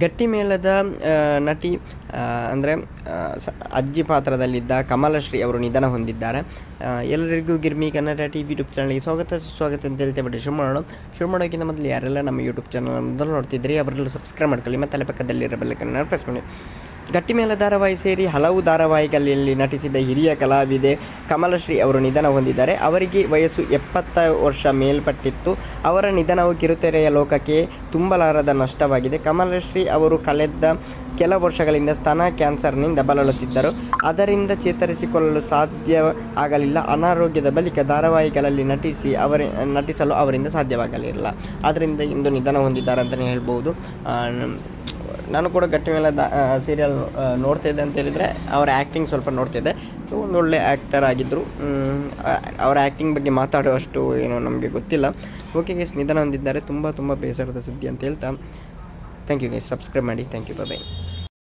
ಗಟ್ಟಿಮೇಳದ ಮೇಳದ ನಟಿ ಅಂದರೆ ಅಜ್ಜಿ ಪಾತ್ರದಲ್ಲಿದ್ದ ಕಮಲಶ್ರೀ ಅವರು ನಿಧನ ಹೊಂದಿದ್ದಾರೆ. ಎಲ್ಲರಿಗೂ Girmi Kannada T V YouTube ಚಾನಲ್ಗೆ ಸ್ವಾಗತ, ಸುಸ್ವಾಗತ ಅಂತ ಹೇಳ್ತೇವೆ ಶುರು ಮಾಡೋಣ. ಶುರು ಮಾಡೋಕ್ಕಿಂತ ಮೊದಲು ಯಾರೆಲ್ಲ ನಮ್ಮ ಯೂಟ್ಯೂಬ್ ಚಾನಲ್ ಮೊದಲು ನೋಡ್ತಿದ್ರಿ ಅವರೆಲ್ಲ ಸಬ್ಸ್ಕ್ರೈಬ್ ಮಾಡ್ಕೊಳ್ಳಿ, ಮತ್ತು ಅಲ್ಲೇ ಪಕ್ಕದಲ್ಲಿರೋ ಬೆಲ್ಲಕ್ಕನ್ನು ಪ್ರೆಸ್ ಮಾಡಿ. ಗಟ್ಟಿಮೇಳ ಧಾರಾವಾಹಿ ಸೇರಿ ಹಲವು ಧಾರಾವಾಹಿಗಳಲ್ಲಿ ನಟಿಸಿದ ಹಿರಿಯ ಕಲಾವಿದೆ ಕಮಲಶ್ರೀ ಅವರು ನಿಧನ ಹೊಂದಿದ್ದಾರೆ. ಅವರಿಗೆ ವಯಸ್ಸು ಎಪ್ಪತ್ತ ವರ್ಷ ಮೇಲ್ಪಟ್ಟಿತ್ತು. ಅವರ ನಿಧನವು ಕಿರುತೆರೆಯ ಲೋಕಕ್ಕೆ ತುಂಬಲಾರದ ನಷ್ಟವಾಗಿದೆ. ಕಮಲಶ್ರೀ ಅವರು ಕಳೆದ ಕೆಲ ವರ್ಷಗಳಿಂದ ಸ್ತನ ಕ್ಯಾನ್ಸರ್ನಿಂದ ಬಳಲುತ್ತಿದ್ದರು. ಅದರಿಂದ ಚೇತರಿಸಿಕೊಳ್ಳಲು ಸಾಧ್ಯ ಆಗಲಿಲ್ಲ. ಅನಾರೋಗ್ಯದ ಬಳಿಕ ಧಾರಾವಾಹಿಗಳಲ್ಲಿ ನಟಿಸಿ ಅವರ, ನಟಿಸಲು ಅವರಿಂದ ಸಾಧ್ಯವಾಗಲಿಲ್ಲ. ಆದ್ದರಿಂದ ಇಂದು ನಿಧನ ಹೊಂದಿದ್ದಾರೆ ಅಂತಲೇ ಹೇಳ್ಬೋದು ನಾನು ಕೂಡ ಗಟ್ಟಿ ಮೇಲೆ ಸೀರಿಯಲ್ ನೋಡ್ತಿದ್ದೆ ಅಂತ ಹೇಳಿದರೆ ಅವರ ಆ್ಯಕ್ಟಿಂಗ್ ಸ್ವಲ್ಪ ನೋಡ್ತಿದ್ದೆ ಸೊ ಒಂದು ಒಳ್ಳೆ ಆ್ಯಕ್ಟರ್ ಆಗಿದ್ದರು ಅವರ ಆ್ಯಕ್ಟಿಂಗ್ ಬಗ್ಗೆ ಮಾತಾಡುವಷ್ಟು ಏನೋ ನಮಗೆ ಗೊತ್ತಿಲ್ಲ. ಓಕೆ ಗೈಸ್ ನಿಧನ ಹೊಂದಿದ್ದಾರೆ. ತುಂಬ ತುಂಬ ಬೇಸರದ ಸುದ್ದಿ ಅಂತ ಹೇಳ್ತಾ. ಥ್ಯಾಂಕ್ ಯು ಗೈಸ್ ಸಬ್ಸ್ಕ್ರೈಬ್ ಮಾಡಿ. Thank you bye